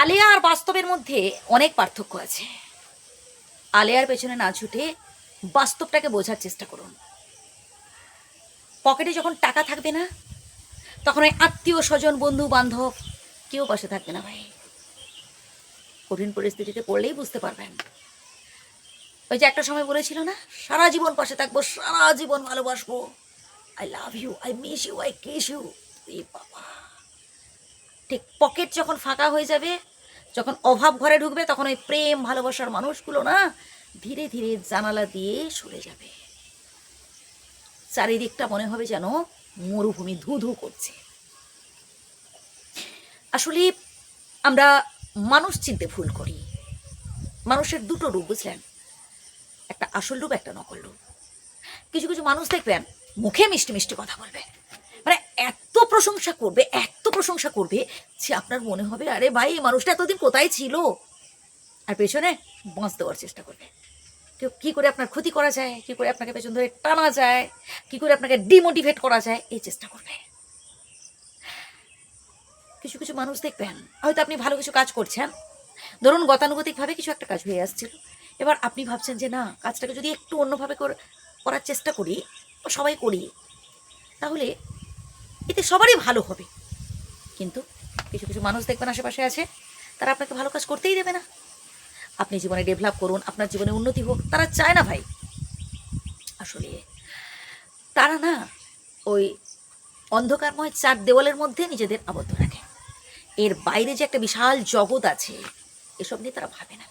আলেয়া আর বাস্তবের মধ্যে অনেক পার্থক্য আছে। আলেয়ার পেছনে না ছুটে বাস্তবটাকে বোঝার চেষ্টা করুন। পকেটে যখন টাকা থাকবে না, তখন ওই আত্মীয় স্বজন বন্ধু বান্ধব কেউ পাশে থাকবে না ভাই। কঠিন পরিস্থিতিতে পড়লেই বুঝতে পারবেন। ওই যে একটা সময় বলেছিল না, সারা জীবন পাশে থাকব, সারা জীবন ভালোবাসবো। I love you I miss you I kiss you বাবা। ঠিক পকেট যখন ফাঁকা হয়ে যাবে, যখন অভাব ঘরে ঢুকবে, তখন ওই প্রেম ভালোবাসার মানুষগুলো না ধীরে ধীরে জানালা দিয়ে সরে যাবে। চারিদিকটা মনে হবে যেন মরুভূমি ধু ধু করছে। আসলে আমরা মানুষ চিনতে ভুল করি। মানুষের দুটো রূপ, বুঝলেন? একটা আসল রূপ, একটা নকল রূপ। কিছু কিছু মানুষ দেখবেন মুখে মিষ্টি মিষ্টি কথা বলবে। মানে এত প্রশংসা করবে, এত প্রশংসা করবে, যে আপনার মনে হবে, আরে ভাই, এই মানুষটা এতদিন কোথায় ছিল? আর পেছনে বাঁচ দেওয়ার চেষ্টা করবে। কেউ কী করে আপনার ক্ষতি করা যায়? কী করে আপনাকে পেছন ধরে টানা যায়? কী করে আপনাকে ডিমোটিভেট করা যায়? এই চেষ্টা করবে। কিছু কিছু মানুষ দেখবেন, হয়তো আপনি ভালো কিছু কাজ করছেন। ধরুন গতানুগতিকভাবে কিছু একটা কাজ হয়ে আসছিল। এবার আপনি ভাবছেন যে, না, কাজটাকে যদি একটু অন্যভাবে কর- করার চেষ্টা করি সবাই করি, তাহলে এতে সবারই ভালো হবে। কিন্তু কিছু কিছু মানুষ দেখবেন আশেপাশে আছে, তারা আপনাকে ভালো কাজ করতেই দেবে না। আপনি জীবনে ডেভেলপ করুন, আপনার জীবনে উন্নতি হোক, তারা চায় না ভাই। আসলে তারা না ওই অন্ধকারময় চার দেওয়ালের মধ্যে নিজেদের আবদ্ধ রাখে। এর বাইরে যে একটা বিশাল জগৎ আছে, এসব নিয়ে তারা ভাবে না।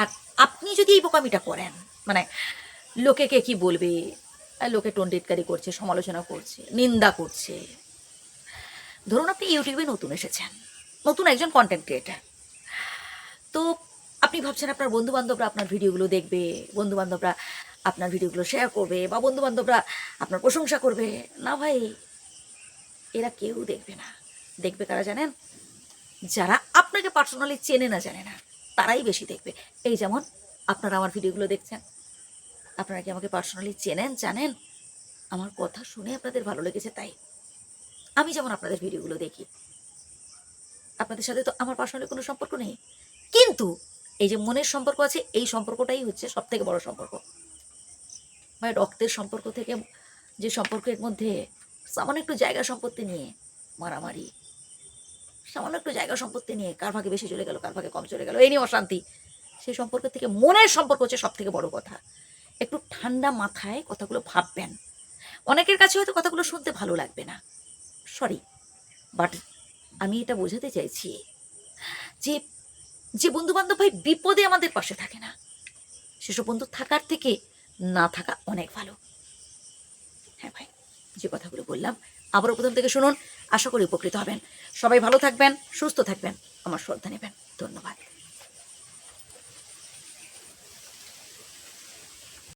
আর আপনি যদি এই বোকামিটা করেন মানে লোকে কে কী বলবে? লোকে টন্ডিটকারি করছে, সমালোচনা করছে, নিন্দা করছে ধরুন আপনি ইউটিউবে নতুন এসেছেন, নতুন একজন কন্টেন্ট ক্রিয়েটার তো আপনি ভাবছেন আপনার বন্ধু বান্ধবরা আপনার ভিডিওগুলো দেখবে বন্ধু বান্ধবরা আপনার ভিডিওগুলো শেয়ার করবে, বা বন্ধু বান্ধবরা আপনার প্রশংসা করবে। না ভাই, এরা কেউ দেখবে না। দেখবে কারা জানেন? যারা আপনাকে পার্সোনালি চেনে না জানে না, তারাই বেশি দেখবে। এই যেমন আপনারা আমার ভিডিওগুলো দেখছেন, আপনারা কি আমাকে পার্সোনালি চেনেন, জানেন? আমার কথা শুনে আপনাদের ভালো লেগেছে তাই। আমি যেমন আপনাদের ভিডিওগুলো দেখি, আপনাদের সাথে তো আমার পার্সোনালি কোনো সম্পর্ক নেই। কিন্তু এই যে মনের সম্পর্ক আছে, এই সম্পর্কটাই হচ্ছে সব থেকে বড় সম্পর্ক। মানে রক্তের সম্পর্ক থেকে, যে সম্পর্কের মধ্যে সামান্য একটু জায়গা সম্পত্তি নিয়ে মারামারি, সামান্য একটু জায়গা সম্পত্তি নিয়ে কার ভাগে বেশি চলে গেল, কার ভাগে কম চলে গেল এই নিয়ে অশান্তি, সেই সম্পর্ক থেকে মনের সম্পর্ক হচ্ছে সব থেকে বড় কথা। একটু ঠান্ডা মাথায় কথাগুলো ভাববেন। অনেকের কাছে হয়তো কথাগুলো শুনতে ভালো লাগবে না। সরি বাট আমি এটা বোঝাতে চাইছি যে যে বন্ধু বান্ধব ভাই বিপদে আমাদের পাশে থাকে না, সেসব বন্ধু থাকার থেকে না থাকা অনেক ভালো। হ্যাঁ ভাই, যে কথাগুলো বললাম, আবারও প্রথম থেকে শুনুন, আশা করি উপকৃত হবেন। সবাই ভালো থাকবেন, সুস্থ থাকবেন, আমার শ্রদ্ধা নেবেন।